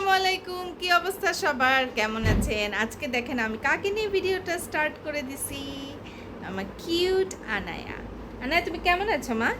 আসসালামু আলাইকুম কি অবস্থা সবার? কেমন আছেন? আজকে দেখেন আমি কাকে নিয়ে ভিডিওটা স্টার্ট করে দিছি? আমার কিউট আনায়া। আনায়া তুমি কেমন আছো মা?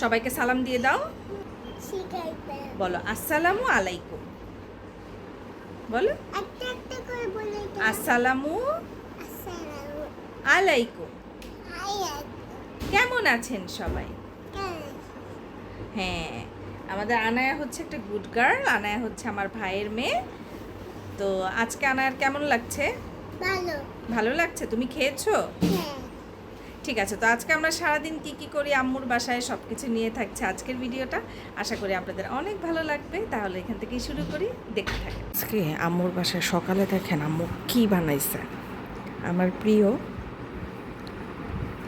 সবাইকে সালাম দিয়ে দাও। বলো আসসালামু আলাইকুম বলো আসসালামু আলাইকুম। কেমন আছেন সবাই? হ্যাঁ। আমাদের আনায়া হচ্ছে একটা গুড গার্ল আনায়া হচ্ছে আমার ভাইয়ের মেয়ে। তো আজকে আনায়ার কেমন লাগছে? ভালো। ভালো লাগছে? তুমি খেয়েছো? হ্যাঁ। ঠিক আছে তো আজকে আমরা সারাদিন কি কি করি আম্মুর বাসায় সব কিছু নিয়ে থাকছে আজকের ভিডিওটা। আশা করি আপনাদের অনেক ভালো লাগবে। তাহলে এখান থেকেই শুরু করি দেখতে থাকেন। আজকে আম্মুর বাসায় সকালে দেখেন আম্মু কি বানাইছে। আমার প্রিয়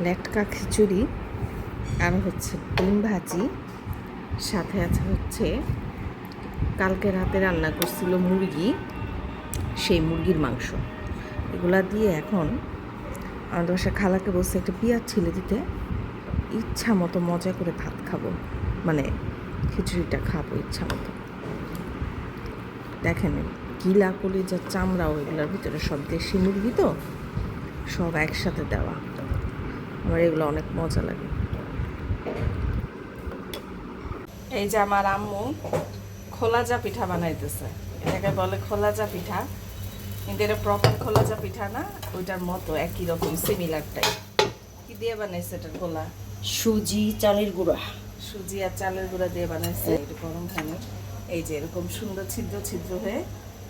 লেটকা খিচুড়ি আর হচ্ছে ডিম ভাজি। সাথে আছে হচ্ছে কালকে রাতে রান্না করছিল মুরগি, সেই মুরগির মাংস। এগুলা দিয়ে এখন আমাদের বাসায় খালাকে বসে একটা পেঁয়াজ ছিলে দিতে, ইচ্ছা মতো মজা করে ভাত খাব। মানে খিচুড়িটা খাব ইচ্ছা মতো। দেখেন গিলা যা চামড়া ওইগুলোর ভিতরে, সব দেশি মুরগি তো, সব একসাথে দেওয়া। আমার এগুলো অনেক মজা লাগে। এই যে আমার আম্মু খোলাজা পিঠা বানাইতেছে। এটাকে বলে খোলাজা পিঠা। কিন্তু এটা প্রপার খোলাজা পিঠা না ওইটার মতো একই রকম সিমিলার টাইপ কি দিয়ে বানাইছে এটা খোলা? সুজি চালের গুঁড়া। সুজি আর চালের গুঁড়া দিয়ে বানাইছে এটা গরম পানি। এই যে এরকম সুন্দর ছিদ্র ছিদ্র হয়ে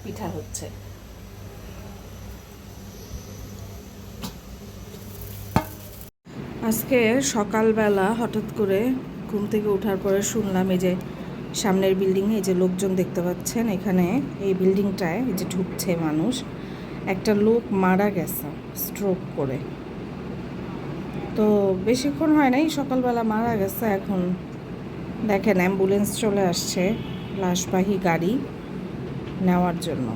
পিঠা হচ্ছে। আজকে সকালবেলা হঠাৎ করে ঘুম থেকে ওঠার পরে শুনলাম এই যে সামনের বিল্ডিংয়ে এই যে লোকজন দেখতে পাচ্ছেন, এখানে এই বিল্ডিংটায় এই যে ঢুকছে মানুষ। একটা লোক মারা গেছে স্ট্রোক করে। তো বেশিক্ষণ হয় নাই, সকালবেলা মারা গেছে, এখন দেখেন অ্যাম্বুলেন্স চলে আসছে, লাশবাহী গাড়ি নেওয়ার জন্য।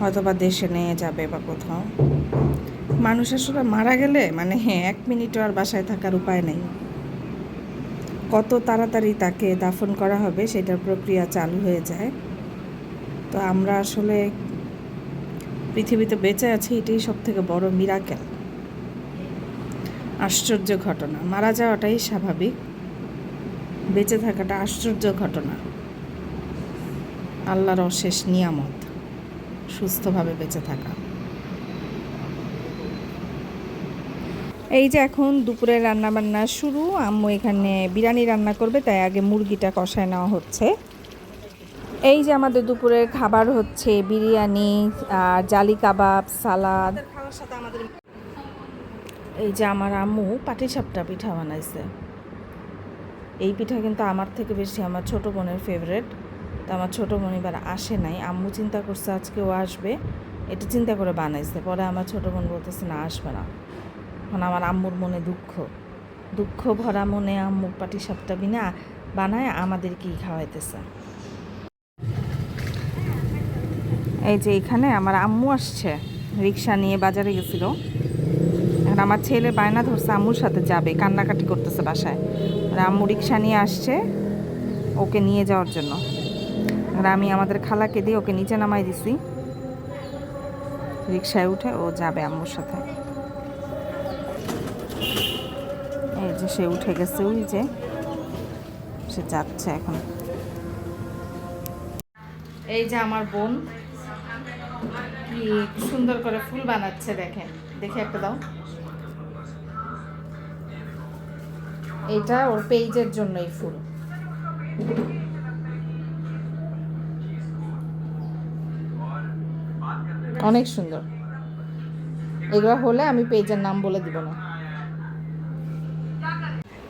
হয়তো বা দেশে নিয়ে যাবে বা কোথাও। মানুষ আসলে মারা গেলে মানে হ্যাঁ এক মিনিটও আর বাসায় থাকার উপায় নেই। কত তাড়াতাড়ি তাকে দাফন করা হবে সেটার প্রক্রিয়া চালু হয়ে যায়। তো আমরা আসলে পৃথিবীতে বেঁচে আছি, এটাই সব থেকে বড় মিরাকেল আশ্চর্য ঘটনা। মারা যাওয়াটাই স্বাভাবিক। বেঁচে থাকাটা আশ্চর্য ঘটনা। আল্লাহর অশেষ নিয়ামত, সুস্থভাবে বেঁচে থাকা। এই যে এখন দুপুরে রান্না বান্না শুরু, আম্মু এখানে বিরিয়ানি রান্না করবে, তাই আগে মুরগিটা কষায় নেওয়া হচ্ছে। এই যে আমাদের দুপুরের খাবার হচ্ছে বিরিয়ানি, আর জালি কাবাব, সালাদ। এই যে আমার আম্মু পাটিসাপটা পিঠা বানাইছে। এই পিঠা কিন্তু আমার থেকে বেশি আমার ছোট বোনের ফেভারেট তো আমার ছোট বোন এবার আসে নাই। আম্মু চিন্তা করছে আজকে ও আসবে। এটা চিন্তা করে বানাইছে। পরে আমার ছোট বোন বলতেছে, না, আসবে না। এখন আমার আম্মুর মনে দুঃখ। দুঃখ ভরা মনে আম্মু পাটিসাপটা বিনা বানায় আমাদেরকেই খাওয়াইতেছে। এই যে এখানে আমার আম্মু আসছে, রিক্সা নিয়ে বাজারে গেছিল। এখন আমার ছেলে বায়না ধরছে, আম্মুর সাথে যাবে, কান্নাকাটি করতেছে বাসায়। আর আম্মু রিক্সা নিয়ে আসছে, ওকে নিয়ে যাওয়ার জন্য। আর আমি আমাদের খালাকে দিয়ে ওকে নিচে নামাই দিছি। রিক্সায় উঠে ও যাবে আম্মুর সাথে এই যে সে উঠে গেছে ওই যে, সে যাচ্ছে এখন। এই যে আমার বোন, কি সুন্দর করে ফুল বানাচ্ছে দেখেন। দেখে একটা দাও। এটা ওর পেজের জন্য এই ফুল। অনেক সুন্দর। এগুলো হলে আমি পেজের নাম বলে দিব না।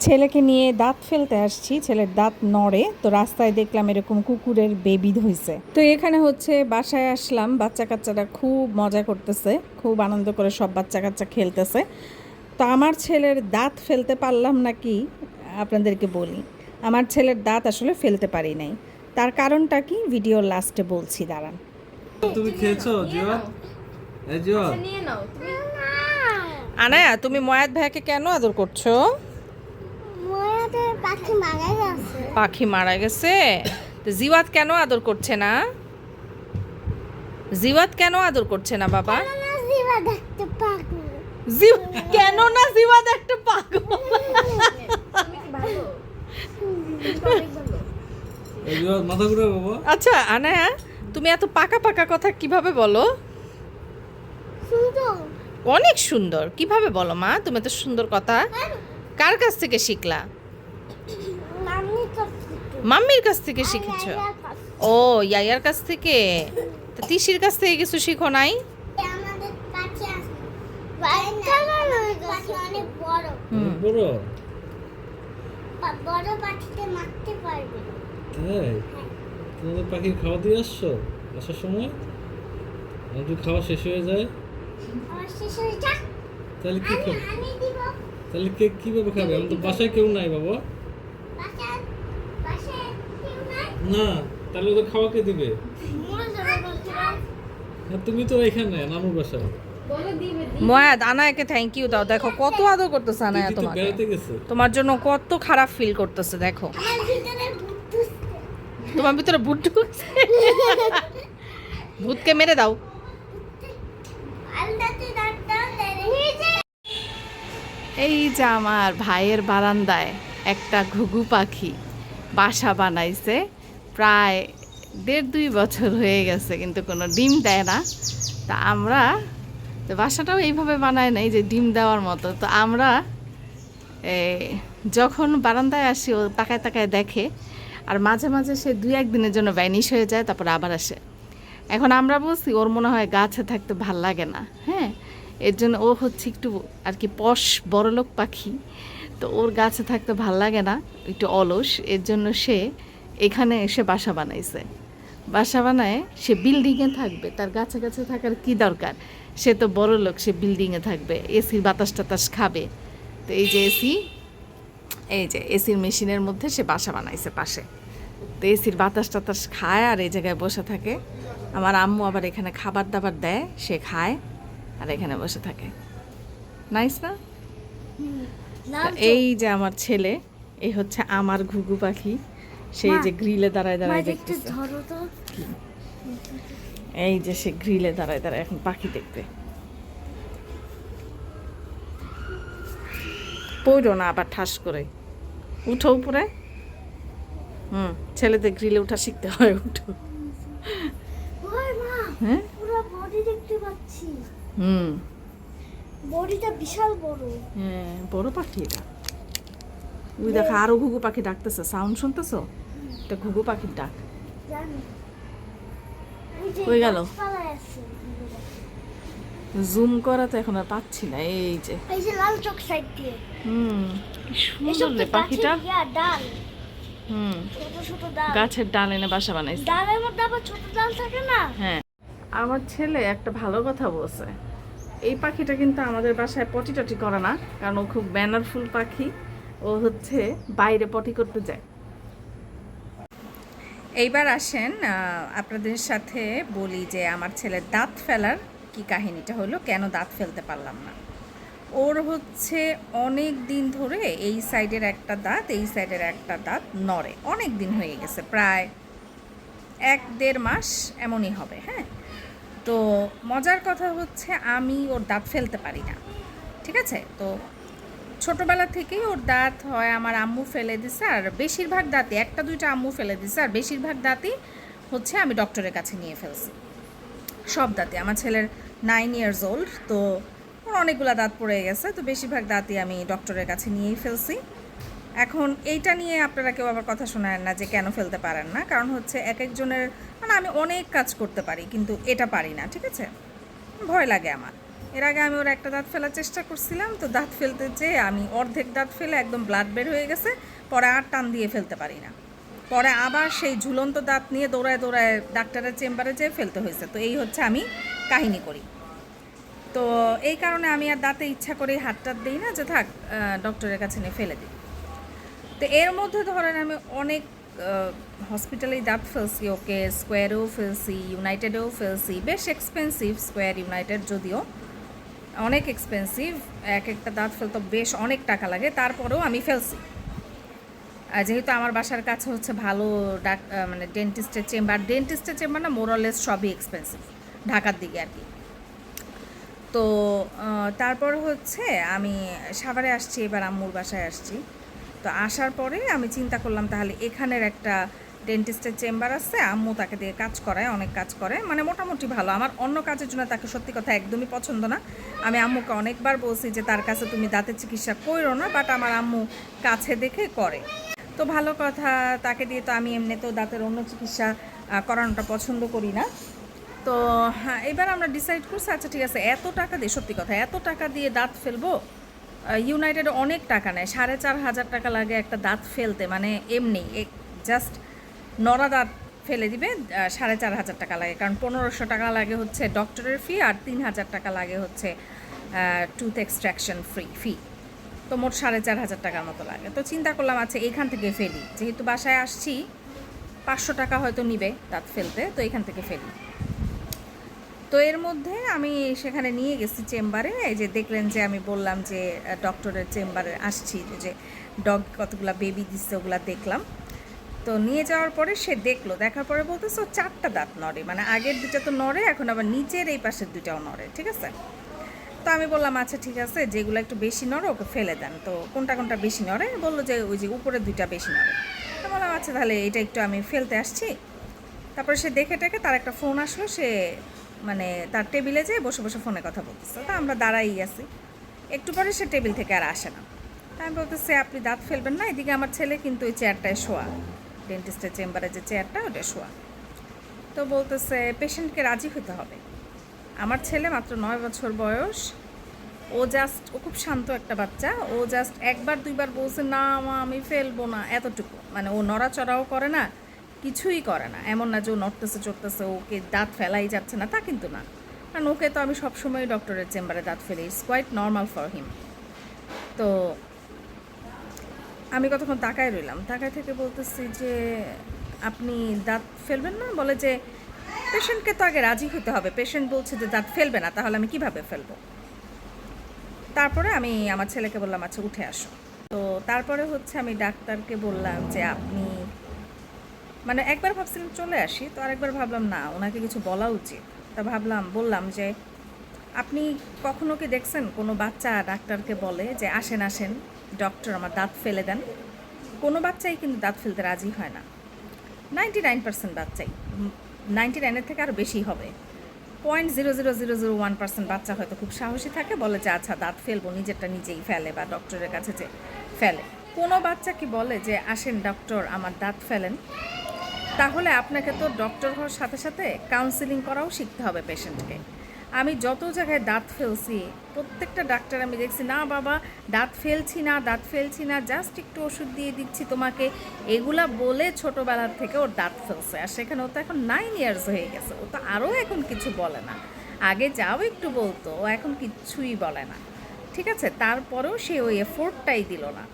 ছেলেকে নিয়ে দাঁত ফেলতে আসছি ছেলের দাঁত নড়ে তো রাস্তায় দেখলাম এরকম কুকুরের বেবি হয়েছে তো এখানে হচ্ছে বাসায় আসলাম বাচ্চা কাচ্চারা খুব মজা করতেছে খুব আনন্দ করে সব বাচ্চা কাচ্চা খেলতেছে। তো আমার ছেলের দাঁত ফেলতে পারলাম নাকি আপনাদেরকে বলি আমার ছেলের দাঁত আসলে ফেলতে পারি নাই। তার কারণটা কি? ভিডিওর লাস্টে বলছি দাঁড়ান। তুমি খেয়েছো জিওন আনায়া তুমি ময়াত ভাইয়াকে কেন আদর করছ? পাখি মারা গেছে পাখি মারা গেছে। তো জিওয়াত কেন আদর করছে না? জিওয়াত কেন আদর করছে না বাবা? কেন না জিওয়াত একটা পাগল। এই জিওয়াত মাথা ঘুরে বাবা। আচ্ছা আনায়া তুমি এত পাকা পাকা কথা কীভাবে বলো? অনেক সুন্দর। কীভাবে বলো মা? তুমি তো সুন্দর কথা। কার কাছ থেকে শিখলা? মাম্মির কাছ থেকে শিখেছো? ও ইয়াইয়ার কাছ থেকে? তা তিসির কাছ থেকে কিছু শিখো নাই? আমাদের কাছে আছে। আমাদের কাছে অনেক বড়। হুম। বড়? পা- বড় পাখিতে মারতে পারবে তাই? তোমাদের পাখির খাওয়া দিয়ে আসছো? আসার সময়? যদি খাওয়া শেষ হয়ে যায়? হয়ে তাহলে কি খাবে তাহলে কে কীভাবে খাবে? আমি তো বাসায় কেউ নাই বাবা বাসায় বাসায় কেউ নাই না তাহলে ওদের খাওয়া কে দিবে? আর তুমি তো এখানে নানুর বাসায়। ময়াদ আনায়াকে থ্যাংক ইউ দাও। দেখো কত আদর করতেছে আনায়া তোমাকে। তোমার জন্য কত খারাপ ফিল করতেছে দেখো। তোমার ভিতরে ভূত ঢুকছে। ভূতকে মেরে দাও। এই যে আমার ভাইয়ের বারান্দায় একটা ঘুঘু পাখি বাসা বানাইছে। প্রায় দেড় দুই বছর হয়ে গেছে, কিন্তু কোনো ডিম দেয় না। তা আমরা, তো বাসাটাও এইভাবে বানায় নাই যে ডিম দেওয়ার মতো। তো আমরা যখন বারান্দায় আসি, ও তাকায় তাকায় দেখে, আর মাঝে মাঝে সে দুই একদিনের জন্য ভ্যানিশ হয়ে যায়, তারপর আবার আসে। এখন আমরা বলছি, ওর মনে হয় গাছে থাকতে ভালো লাগে না হ্যাঁ? এর জন্য ও হচ্ছে একটু আর কি পশ বড়লোক পাখি। তো ওর গাছে থাকতে ভালো লাগে না, একটু অলস। এর জন্য সে এখানে এসে বাসা বানাইছে। বাসা বানায় সে বিল্ডিংয়ে থাকবে তার গাছে গাছে থাকার কি দরকার? সে তো বড় লোক সে বিল্ডিংয়ে থাকবে এসির বাতাস টাতাস খাবে। তো এই যে এসি এই যে এসির মেশিনের মধ্যে সে বাসা বানাইছে পাশে। তো এসির বাতাস টাতাস খায় আর এই জায়গায় বসে থাকে। আমার আম্মু আবার এখানে খাবার দাবার দেয় সে খায় আর এখানে বসে থাকে। নাইস না? এই যে আমার ছেলে এই হচ্ছে আমার ঘুঘু পাখি। সেই যে গ্রিলে দাঁড়ায় দাঁড়ায় দেখতেছে। এই যে সে গ্রিলে দাঁড়ায় দাঁড়ায় এখন পাখি দেখবে। পড়ো না আবার ঠাস করে। উঠো উপরে। হুম ছেলেদের গ্রিলে উঠা শিখতে হয় উঠো। হ্যাঁ? হুম। বডিটা বিশাল বড়। হ্যাঁ বড় পাখি এটা। ওই দেখো আরও ঘুঘু পাখি ডাকতেছে। সাউন্ড শুনতেছো? এটা ঘুঘু পাখির ডাক। জানি। এই যে কই গেল? জুম করা তো এখন আর পাচ্ছি না এই যে। এই যে লাল চোখ সাইড দিয়ে। হুম সুন্দর রে পাখিটা। গাছের ডাল। হুম ছোট ছোট ডাল। গাছের ডাল এনে বাসা বানাইছে। ডালের মধ্যে আবার ছোট ডাল থাকে না? হ্যাঁ। আমার ছেলে একটা ভালো কথা বলছে। এই পাখিটা কিন্তু আমাদের বাসায় পটি টটি করে না কারণ ও খুব ব্যানারফুল পাখি। ও হচ্ছে বাইরে পটি করতে যায়। এইবার আসেন আপনাদের সাথে বলি যে আমার ছেলের দাঁত ফেলার কি কাহিনীটা হলো, কেন দাঁত ফেলতে পারলাম না। ওর হচ্ছে অনেক দিন ধরে এই সাইডের একটা দাঁত, এই সাইডের একটা দাঁত নড়ে। অনেক দিন হয়ে গেছে, প্রায় এক দেড় মাস এমনই হবে হ্যাঁ? তো মজার কথা হচ্ছে আমি ওর দাঁত ফেলতে পারি না, ঠিক আছে? তো ছোটবেলা থেকেই ওর দাঁত হয়, আমার আম্মু ফেলে দিছে। আর বেশিরভাগ দাঁতই, একটা দুইটা আম্মু ফেলে দিছে। আর বেশিরভাগ দাঁতই হচ্ছে আমি ডক্টরের কাছে নিয়ে ফেলছি। সব দাঁতে আমার ছেলের নাইন ইয়ার্স ওল্ড তো ওর অনেকগুলো দাঁত পড়ে গেছে, তো বেশিরভাগ দাঁতই আমি ডক্টরের কাছে নিয়েই ফেলছি। এখন এইটা নিয়ে আপনারা কেউ আবার কথা শোনায় না যে কেন ফেলতে পারেন না। কারণ হচ্ছে এক একজনের মানে আমি অনেক কাজ করতে পারি, কিন্তু এটা পারি না, ঠিক আছে? ভয় লাগে আমার। এর আগে আমি ওর একটা দাঁত ফেলার চেষ্টা করছিলাম, তো দাঁত ফেলতে যেয়ে আমি অর্ধেক দাঁত ফেলে একদম ব্লাড বের হয়ে গেছে, পরে আর টান দিয়ে ফেলতে পারি না। পরে আবার সেই ঝুলন্ত দাঁত নিয়ে দৌড়ায় দৌড়ায় ডাক্তারের চেম্বারে যেয়ে ফেলতে হয়েছে, তো এই হচ্ছে আমি কাহিনী করি। তো এই কারণে আমি আর দাঁতে ইচ্ছা করে হাত টাত দিই না, যে থাক ডক্টরের কাছে নিয়ে ফেলে দিই। তো এর মধ্যে ধরেন আমি অনেক হসপিটালেই দাঁত ফেলছি, ওকে স্কোয়ারেও ফেলছি ইউনাইটেডেও ফেলছি, বেশ এক্সপেন্সিভ স্কোয়ার ইউনাইটেড যদিও। অনেক এক্সপেন্সিভ এক একটা দাঁত ফেলতে বেশ অনেক টাকা লাগে, তারপরেও আমি ফেলছি। যেহেতু আমার বাসার কাছে হচ্ছে ভালো ডাক মানে ডেন্টিস্টের চেম্বার ডেন্টিস্টের চেম্বার না মোরালেস সবই এক্সপেন্সিভ ঢাকার দিকে আর কি। তো তারপর হচ্ছে আমি সাভারে আসছি, এবার আম্মুর বাসায় আসছি। তো আসার পরে আমি চিন্তা করলাম তাহলে এখানের একটা ডেন্টিস্টের চেম্বার আছে, আম্মু তাকে দিয়ে কাজ করায়, অনেক কাজ করে। মানে মোটামুটি ভালো। আমার অন্য কাজের জন্য তাকে সত্যি কথা একদমই পছন্দ না। আমি আম্মুকে অনেকবার বলছি যে, তার কাছে তুমি দাঁতের চিকিৎসা করো না বাট আমার আম্মু কাছে দেখে করে। তো ভালো কথা, তাকে দিয়ে তো আমি এমনিতেও দাঁতের অন্য চিকিৎসা করানোটা পছন্দ করি না। তো হ্যাঁ এবার আমরা ডিসাইড করছি আচ্ছা ঠিক আছে, এত টাকা দিয়ে, সত্যি কথা, এত টাকা দিয়ে দাঁত ফেলব? ইউনাইটেড অনেক টাকা নেয়, সাড়ে চার হাজার টাকা লাগে একটা দাঁত ফেলতে মানে এমনি জাস্ট নড়া দাঁত ফেলে দিবে সাড়ে চার হাজার টাকা লাগে। কারণ পনেরোশো টাকা লাগে হচ্ছে ডক্টরের ফি আর তিন হাজার টাকা লাগে হচ্ছে টুথ এক্সট্রাকশন ফ্রি ফি তো মোট সাড়ে চার হাজার টাকার মতো লাগে। তো চিন্তা করলাম আচ্ছা এখান থেকে ফেলি। যেহেতু বাসায় আসছি, পাঁচশো টাকা হয়তো নিবে দাঁত ফেলতে, তো এখান থেকে ফেলি। তো এর মধ্যে আমি সেখানে নিয়ে গেছি চেম্বারে। এই যে দেখলেন যে আমি বললাম যে ডক্টরের চেম্বারে আসছি। যে ডগ কতগুলা বেবি দিচ্ছে ওগুলা দেখলাম। তো নিয়ে যাওয়ার পরে সে দেখল। দেখার পরে বলতেছে চারটা দাঁত নড়ে। মানে আগের দুটা তো নড়ে, এখন আবার নিচের এই পাশের দুটাও নড়ে, ঠিক আছে? তো আমি বললাম আচ্ছা ঠিক আছে, যেগুলো একটু বেশি নড়ে ওকে ফেলে দেন। তো কোনটা কোনটা বেশি নড়ে? বলল যে, ওই যে উপরের দুইটা বেশি নড়ে। তো বললাম আচ্ছা তাহলে এটা একটু আমি ফেলতে আসছি। তারপরে সে দেখে টেকে তার একটা ফোন আসলো, সে মানে তার টেবিলে যেয়ে বসে বসে ফোনে কথা বলতেছে। তা আমরা দাঁড়াই আছি। একটু পরে সে টেবিল থেকে আর আসে না। তা আমি বলতেছি, আপনি দাঁত ফেলবেন না, এদিকে আমার ছেলে কিন্তু ওই চেয়ারটায় শোয়া। ডেন্টিস্টের চেম্বারে যে চেয়ারটা ওটা শোয়া। তো বলতেছে পেশেন্টকে রাজি হতে হবে। আমার ছেলে মাত্র নয় বছর বয়স। ও জাস্ট ও খুব শান্ত একটা বাচ্চা। ও জাস্ট একবার, দুইবার বলছে, না মা, আমি ফেলব না। এতটুকু। মানে ও নড়াচড়াও করে না, কিছুই করে না। এমন না যে ও নড়তেছে, চড়তেছে, ওকে দাঁত ফেলাই যাচ্ছে না, তা কিন্তু না। কারণ ওকে তো আমি সবসময় ডক্টরের চেম্বারে দাঁত ফেলি। It's quite normal for him তো আমি কতক্ষণ তাকায় রইলাম। তাকায় থেকে বলতেছি যে, আপনি দাঁত ফেলবেন না? বলে যে, পেশেন্টকে তো আগে রাজি হতে হবে। পেশেন্ট বলছে যে, দাঁত ফেলবে না, তাহলে আমি কীভাবে ফেলব? তারপরে আমি আমার ছেলেকে বললাম আচ্ছা উঠে আসো। তো তারপরে হচ্ছে আমি ডাক্তারকে বললাম যে, আপনি মানে একবার ভাবছিলাম চলে আসি, তো আরেকবার ভাবলাম, না, ওনাকে কিছু বলা উচিত। তা ভাবলাম, বললাম যে, আপনি কখনো কি দেখছেন কোনো বাচ্চা ডাক্তারকে বলে যে, আসেন আসেন? ডক্টর আমার দাঁত ফেলে দেন। কোনো বাচ্চাই কিন্তু দাঁত ফেলতে রাজি হয় না। নাইনটি নাইন পার্সেন্ট বাচ্চাই। নাইনটি নাইনের থেকে আরও বেশি হবে। Point zero zero zero zero one percent বাচ্চা হয়তো খুব সাহসী থাকে, বলে যে আচ্ছা দাঁত ফেলব, নিজেরটা নিজেই ফেলে বা ডক্টরের কাছে যে ফেলে। কোনো বাচ্চা কি বলে যে, আসেন ডক্টর, আমার দাঁত ফেলেন। তাহলে আপনাকে তো ডক্টর হওয়ার সাথে সাথে কাউন্সিলিং করাও শিখতে হবে পেশেন্টকে আমি যত জায়গায় দাঁত ফেলছি, প্রত্যেকটা ডাক্তার আমি দেখছি, না বাবা, দাঁত ফেলছি না, দাঁত ফেলছি না, জাস্ট একটু ওষুধ দিয়ে দিচ্ছি তোমাকে। এগুলা বলে ছোটোবেলার থেকে ওর দাঁত ফেলছে। আর সেখানে ও তো এখন নাইন ইয়ার্স হয়ে গেছে, ও তো আরও এখন কিছু বলে না। আগে যাও একটু বলতো, ও এখন কিচ্ছুই বলে না। ঠিক আছে? তারপরেও সে ওই এফোর্টটাই দিল না।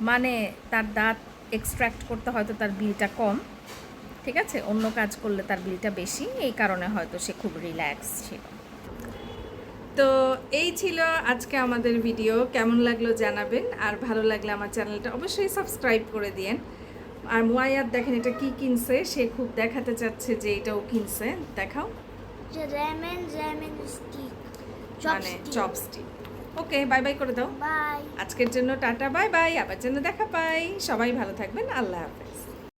মানে তার দাঁত এক্সট্র্যাক্ট করতে হয়তো তার বিলটা কম, ঠিক আছে? অন্য কাজ করলে তার বিলটা বেশি, এই কারণে হয়তো সে খুব রিল্যাক্স ছিল। তো এই ছিল আজকে আমাদের ভিডিও কেমন লাগল জানাবেন আর ভালো লাগলে আমার চ্যানেলটা অবশ্যই সাবস্ক্রাইব করে দিয়েন। আর মুয়াইয়ার দেখেন এটা কি কিনছে? সে খুব দেখাতে চাচ্ছে যে এটাও কিনছে। দেখাও। মানে চপস্টিক ওকে বাই বাই করে দাও। বাই আজকের জন্য টাটা বাই বাই আবার জন্য দেখা পাই সবাই ভালো থাকবেন। আল্লাহ হাফেজ।